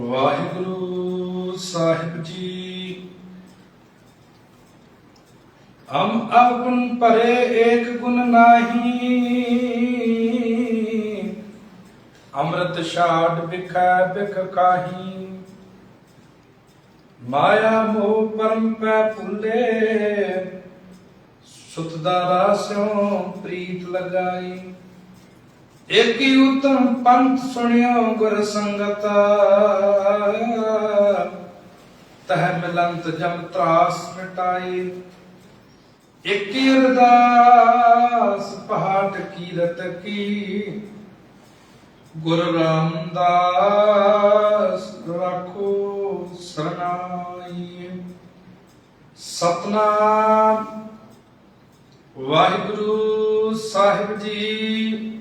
ਵਾਹਿਗੁਰੂ ਸਾਹਿਬ ਜੀ। ਹਮ ਆਪਨ ਪਰੇ ਏਕ ਗੁਣ ਨਾਹੀ। ਅੰਮ੍ਰਿਤ ਛਾੜ ਬਿਖੈ ਬਿਖ ਕਾਹੀ। ਮਾਇਆ ਮੋਹ ਪਰਮ ਪੈ ਭੁੱਲੇ। ਸੁਤ ਦਾ ਰਾਸਿਓ ਪ੍ਰੀਤ ਲਗਾਈ। ਏਕੀ ਉਤਮ ਪੰਥ ਸੁਣਿਓ ਗੁਰ ਸੰਗਤ ਤਹ ਮਿਲੰਤ ਜਮ ਤਰਾਸ ਮਿਟਾਈ ਏਕੀ ਅਰਦਾਸ ਪਹਾਟ ਕੀਰਤ ਕੀ ਗੁਰ ਰਾਮਦਾਸ ਰੱਖੋ ਸਰਨਾਈ ਸਤਨਾਮ ਵਾਹਿਗੁਰੂ ਸਾਹਿਬ ਜੀ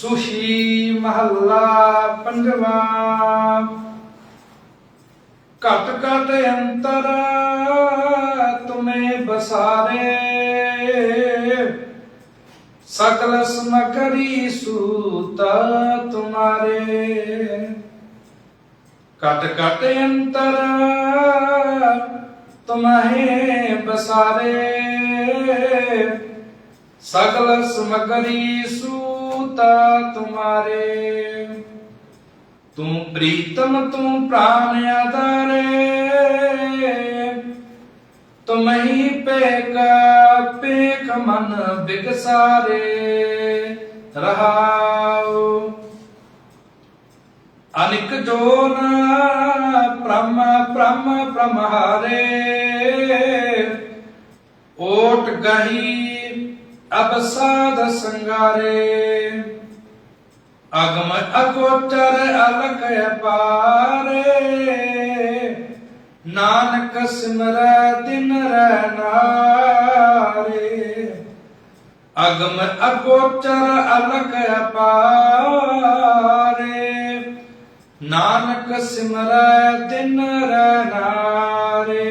ਸੁਸ਼ੀ ਮਹੱਲਾ ਪੰਜਵਾ। ਘਟ ਘਟ ਅੰਤਰ ਤੁਮੇ ਬਸਾਰੇ। ਸਕਲ ਸਮਕਰੀ ਸੂਤ ਤੁਮਾਰੇ। ਕਟ ਕਟ ਅੰਤਰ ਤੁਮਹੇ ਬਸਾਰੇ। ਸਗਲ ਸਮਗਰੀ ਸੂਤ ਤੁਮਾਰੇ। ਤੂੰ ਪ੍ਰੀਤਮ, ਤੂੰ ਪ੍ਰਾਨ ਆਧਾਰੇ। ਤੁਮਹੀ ਪੇਕ ਪੇਖ ਮਨ ਬਿਗਸਾਰੇ। ਰਹਾਉ। ਅਨਿਕ ਜੋਨ, ਪ੍ਰਮ ਪ੍ਰਮ, ਪ੍ਰਮਹਾਰੇ। ਓਟ ਗਹੀ ਅਬ ਸਾਧ ਸੰਗਾਰੇ। ਅਗਮ ਅਗੋਚਰ ਅਲਖ ਅਪਾਰੇ। ਨਾਨਕ ਸਿਮਰੈ ਦਿਨ ਰਹਿ ਨਾਰੇ। ਅਗਮ ਅਗੋਚਰ ਅਲਖ ਅਪਾਰੇ। ਨਾਨਕ ਸਿਮਰੈ ਦਿਨ ਰਹਿ ਨਾਰੇ।